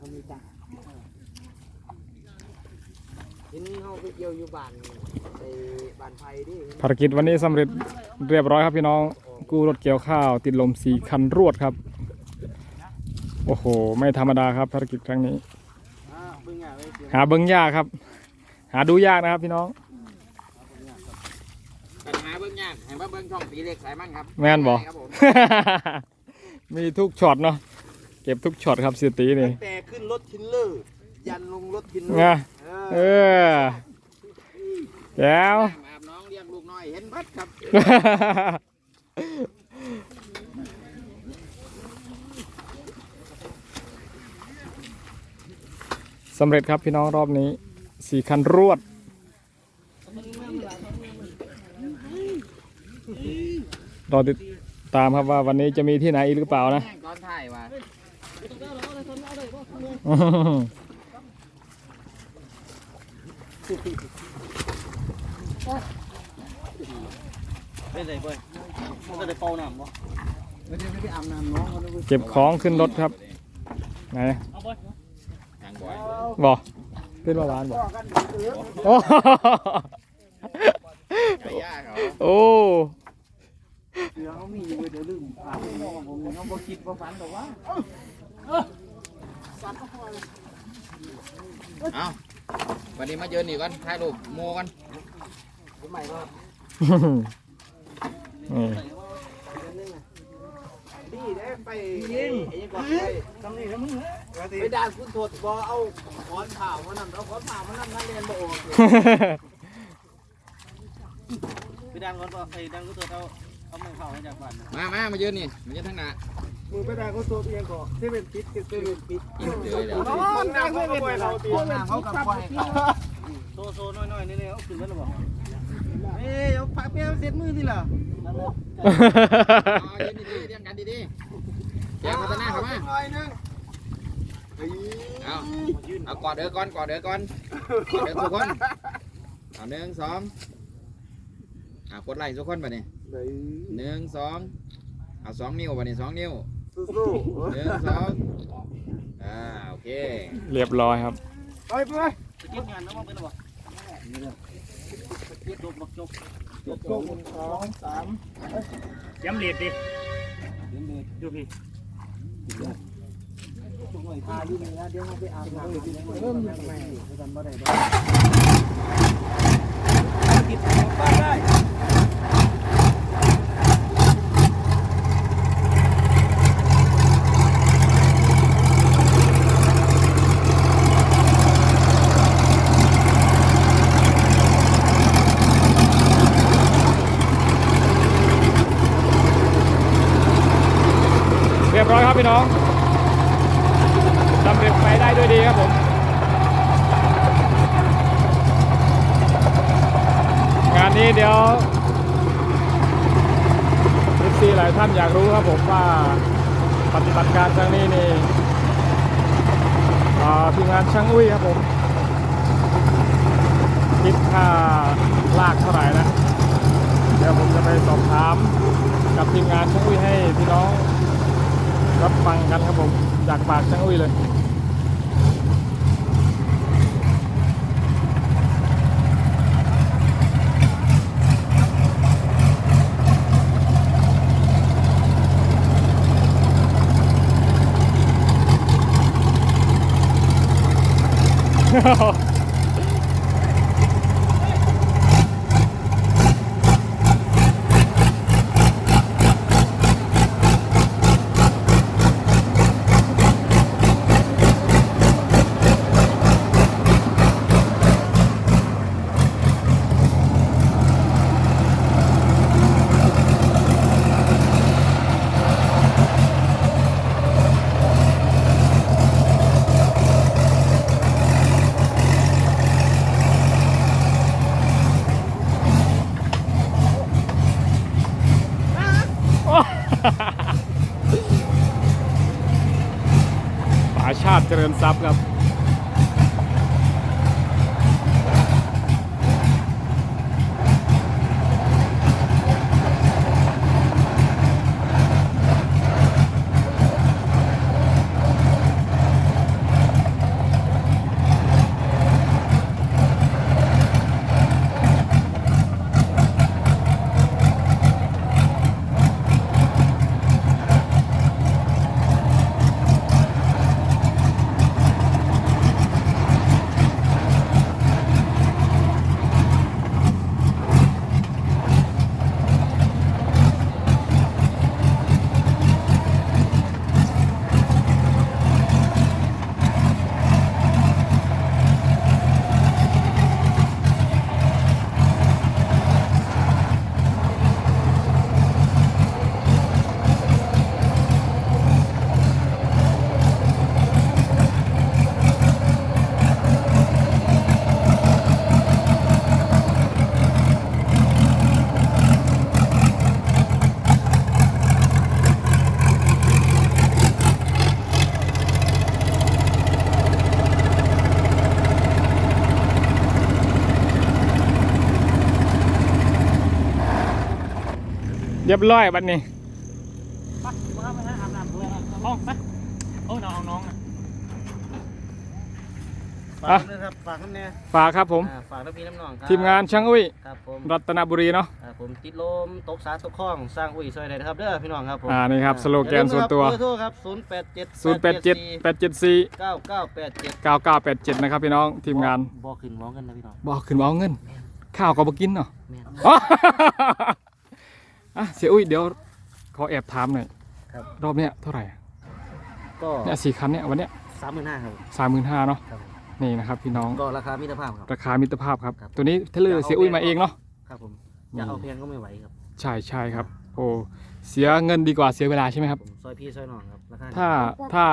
เขามีจ้ะเห็นเขาไปเกี่ยวอยู่บ้านไอ้บ้านไผ่ดิภารกิจวันนี้สำเร็จเรียบร้อยครับพี่น้อง กู้รถเกี่ยวข้าว ติดลมสี่คันรวดครับ โอ้โห ไม่ธรรมดาครับภารกิจครั้งนี้อ่าเบิ่งอะไว้เสียงหาเบิ้งยากครับ หาดูยากนะครับพี่น้อง ปัญหาเบื้องยากเห็นว่าเบื้องช่องตีเล็กสายมั่นครับแม่นบ่ ครับผม มีทุกช็อตเนาะ เก็บทุกช็อตครับเสียตีนี่ ตั้งแต่ขึ้นรถทินเลอร์ ยันลงรถทินเลอไง ร์เอเอออแจ๋วอาบน้องเลี้ยงลูกน้อยเห็นพัดครับ สำเร็จครับพี่น้องรอบนี้สี่คันรวด รอติดตามครับว่าวันนี้จะมีที่ไหนอีกหรือเปล่านะ แม่งตอนถ่ายว่ะ อื้อหือ เป็นไรเบ่ยมันก็ได้เป่าน้ำบ่ไม่ได้ไม่ได้อาบน้ำน้องเขาด้วยเก็บของขึ้นรถครับ ไหนทางบ่อยบอกเป็นประวานบอกพ่อกันเออโอ้ไก่ย่าเขาโอ้เดี๋ยวเขามีเว้ยเดี๋ยวลืมอาบน้องผมน้องบ่คิดบ่ฝันแต่ว่า เอาวันนี้มาเจอนี่ก่อนถ่ายรูปโมกันทำไมว่านี่ดีได้ไปยิงไอ้ยังก่อนไปทำนี่ทำมึงไปด่าคุณโทษบ่เอาขอนผ่ามานำเอาขอนผ่ามานำนั่นเรียนบ่ออกไปดังก่อนบ่ไอ้ดังคุณโทษเอาเอาไม้เผามาจากบ้านมามามาเจอนี่มาเจอทางหน้า มือไปด่าคุณโทษเองก่อนที่เป็นปิดที่เป็นปิดกินเจอแล้วมันด่าเขาก็ปล่อยเขาตีเขากับปล่อยเขาโซโซน้อยๆนี่ๆเอาขึ้นมาแล้วบ่เอ้ยเอาปากเปียเสร็จมือทีละเอายืนดีๆเรียงกันดีๆแจ้งพัฒนาเขามาน้อยนึงเอาเอากอดเด้อก่อนกอดเด้อก่อนกอดเด้อทุกคนเอาหนึ่งสองอ่ากดไลค์ทุกคนไปนี่หนึ่งสองเอาสองนิ้วไปนี่สองนิ้ว สู้หนึ่งสองอ่าโอเคเรียบร้อยครับ ๆไปไปเก็บงานแล้วมั้งเป็นหรอเก็บจบจบจบจบสองสามย้ำเลียดดิดูพี่อาอยู่นี่นะเดี๋ยวเราไปอาบน้ำเริ่มยังไงทำบ่ได้ติดบ้านได้ เรียบร้อยครับ พี่น้องสำเร็จไปได้ด้วยดีครับผมงานนี้เดี๋ยวทุกทีหลายท่านอยากรู้ครับผมว่าปฏิบัติการครั้งนี้นี่ทีมงานช่างอุ้ยครับผมคิดค่าลากเท่าไหร่นะ เดี๋ยวผมจะไปสอบถามกับทีมงานช่างอุ้ยให้พี่น้อง รับฟังกันครับผมจากปากช่างอุ้ยเลยป๋า กับ เรียบร้อยบัดนี้ไปมาไปหาอาบน้ำเพื่อนห้องไปโอ้น้องน้องนะฝากด้วยครับฝากน้ำเนี่ยฝากครับผม อ่าฝากน้ำพี่น้ำน้องครับทีมงานช่างอุ้ย ครับผมรัตนบุรีเนาะอ่าผมติดลมตกสาตกคลองสร้างอุ้ยซอยใดนะครับเด้อพี่น้องครับผมอ่านี่ครับสโลแกนส่วนตัว เบอร์โทรครับ0 8 7 0 8 7 8 7 4 9 9 8 7 9 9 8 7 นะครับพี่น้องทีมงานบอกขึ้นมองกันนะพี่น้อง บอกขึ้นว่าเอาเงิน ข้าวก็บ่กินเนาะ แม่น อ๋อ อะเสียอุ้ยเดี๋ยวขอแอบถามหน่อยครับ รอบเนี้ยเท่าไหร่ก็เนี่ยสี่คันเนี่ยวันเนี้ยสามหมื่นห้าครับ สามหมื่นห้าเนาะครับ นี่นะครับพี่น้องก็ราคามิตรภาพครับ ราคามิตรภาพครับ ครับ ตัวนี้เทเลอร์เสียอุ้ยมาเองเนาะ ครับผมจะเอาเพียงก็ไม่ไหวครับใช่ใช่ครับ โอ้เสียเงินดีกว่าเสียเวลาใช่ไหมครับ ผมซอยพี่ซอยน้องครับราคาถ้าถ้า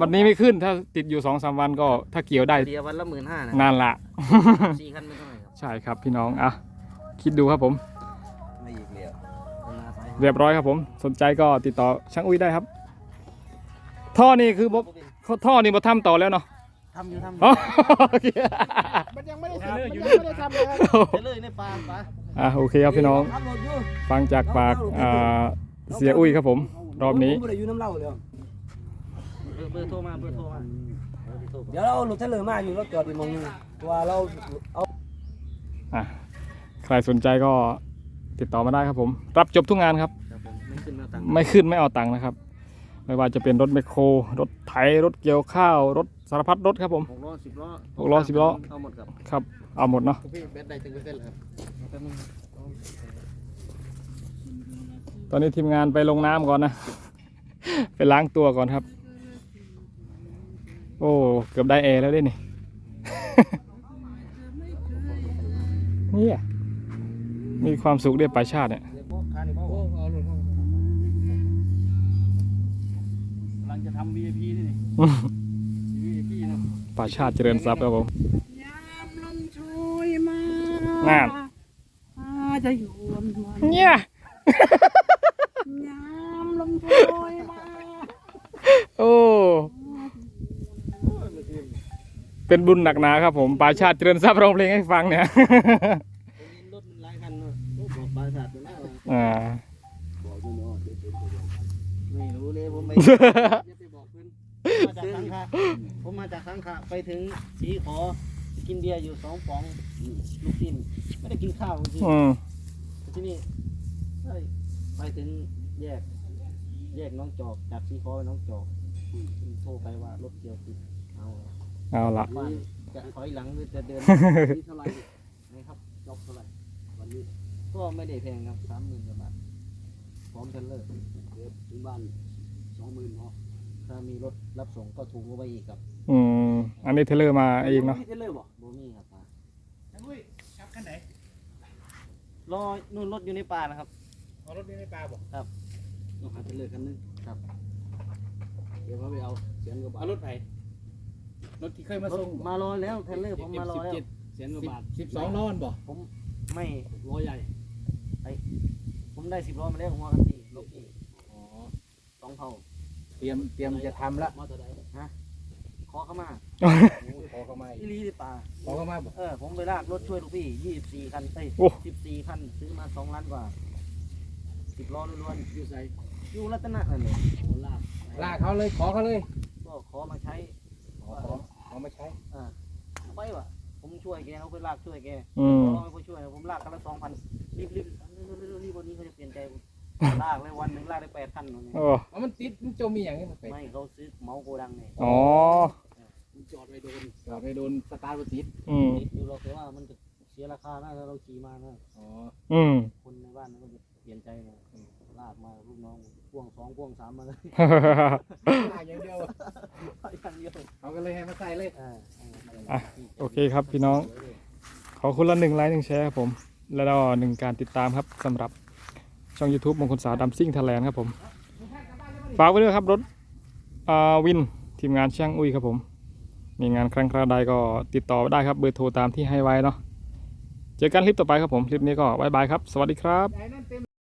วันนี้ไม่ขึ้นถ้าติดอยู่สองสามวันก็ถ้าเกี่ยวได้เดียววันละหมื่นห้านะนานละ สี่คันไม่เท่าไหร่ครับ ใช่ครับพี่น้องอะคิดดูครับผมไม่อีกแล้ว เป็นราคาเรียบร้อยครับผม สนใจก็ติดต่อช่างอุ้ยได้ครับ ท่อนี่คือบ่ท่อนี่มาทำต่อแล้วเนาะทำอยู่ทำออ๋อยู่โอเคมันยังไม่ได้ทำมันยังไม่ได้ทำเลยครับไปเลยในปลาปลาอะโอเคครับพี่น้องทำรถอยู่ฟังจากปากอ่าเสียอุ้ยครับผม รอบนี้ ผมไม่ได้อยู่น้ำเหล้าเลยเบอร์เบอร์โทรมาเบอร์โทรมาเบอร์โทรมาเดี๋ยวเราเอารถเทเลอร์มาอยู่รถจอดอยู่มองนึงว่าเราเอาอะใครสนใจก็ ติดต่อมาได้ครับผม รับจบทุกงานครับ ครับผมไม่ขึ้นมาตังค์ไม่ขึ้นไม่เอาตังค์นะครับ ไม่ว่าจะเป็นรถแมคโคร รถไถรถเกี่ยวข้าว รถสารพัดรถครับผม หกล้อสิบล้อหกล้อสิบล้อ เอาหมดครับครับ เอาหมดเนาะพี่เบสได้ถึงเปอร์เซ็นต์แล้วครับแป๊บนึงตอนนี้ทีมงานไปลงน้ำก่อนนะ ไปล้างตัวก่อนครับ โอ้เกือบได้แอร์แล้วด้วยนี่ เนี่ย มีความสุขเรียบป่าชาติเนี่ยกำลังจะทำ VIP นี่นี่ VIP นะป่าชาติเจริญทรัพย์ครับผมยามลมช่วยมานั่นจะอยู่วันวันเนี่ยยามลมช่วยมาโอ้เป็นบุญหนักหนาครับผมป่าชาติเจริญทรัพย์ร้องเพลงให้ฟังเนี่ย ตัวหน้าว่ะอ่าไม่รู้เลยผมไม่ จะไปบอกเพื่อนมาจากสังขะผมมาจากสังขะไปถึงสีขอ กินเบียร์อยู่สองฟองลูกชิ้นไม่ได้กินข้าวจริงอืม ๆที่นี่เอ้ยไปถึงแยก แยกน้องจอกจากสีขอไปน้องจอกโทรไปว่ารถเกี่ยวติดเอาเอาละบ้านจะถอยหลังหรือจะเดิน นี่เท่าไหร่นะครับจบเท่าไหร่วันนี้ ก็ไม่ได้แพงครับสามหมื่นกว่าบาทพร้อมเทรลเลอร์ถึงบ้านสองหมื่นเนาะถ้ามีรถรับส่งก็ถูกกว่าไปอีกครับอืมอันนี้เทเลอร์มาเองเนาะ เทเลอร์บ่โบมี่ครับป้าลอยนู่นรถอยู่ในป่านะครับเอารถนี้ในปลาบ่ครับต้องหาเทเลอร์คันนึงครับ เดี๋ยวเขาไปเอาเสียนกว่าบาทเอารถไถรถที่เคยมารถส่งมารอแล้วเทรลเลอร์ผมมารอแล้วเสียนกว่าบาทสิบสองล้อนบ่ผมไม่ ล้อใหญ่ ผมได้สิบล้อมาแล้วหัวกันตีรถอีกอ๋อสองเท่าเตรียมเตรียมจะทำละมาเท่าไหร่ขอเข้ามาขอเข้ามาอีหลีในป่าขอเข้ามาบ่เออผมไปลากรถช่วยลูกพี่ยี่สิบสี่คันเอ้ยโอ้ สิบสี่คันซื้อมาสองล้านกว่าสิบล้อล้วนอยู่ใส่ๆอยู่รัตนะนั่นเลยโอลาบลากเขาเลยขอเขาเลยก็ขอมาใช้ ขอขอขอมาใช้อ่าไปวะผมช่วยแกเขาไปลากช่วยแกอืม เขาไม่ไปช่วยผมลากกันละสองพันรีบรีบ รีบรีบวันนี้เขาจะเปลี่ยนใจผมลากเลยวันหนึ่งลากได้แปดคันวันนี้โอ้เอามันติดมันจมมีอย่างนี้มันไปไม่เขาซื้อเหมาโกดังไงอ๋อจอดไว้โดนจอดไปโดนสตาร์ทบ่ติดอืมติดอยู่เราแต่ว่ามันจะเสียราคานะถ้าเราขี่มานะอ๋ออืมคนในบ้านมันก็จะเปลี่ยนใจนะลากมาลูกน้องพ่วงสองพ่วงสามมาเลยลากอย่างเดียวอะอย่างเดียวเขาก็เลยให้มาใส่เลยอ่าอะโอเคครับพี่น้องขอคุณละหนึ่งไลค์หนึ่งแชร์ครับผม แล้วก็หนึ่งการติดตามครับสำหรับช่อง YouTube มงคลสาวดำซิ่งไทยแลนด์ครับผมฝากไว้ด้วยครับรถวินทีมงานช่างอุ้ยครับผม มีงานครั้งคราวใดก็ติดต่อได้ครับเบอร์โทรตามที่ให้ไว้เนาะเจอกันคลิปต่อไปครับผม คลิปนี้ก็บายบายครับ สวัสดีครับ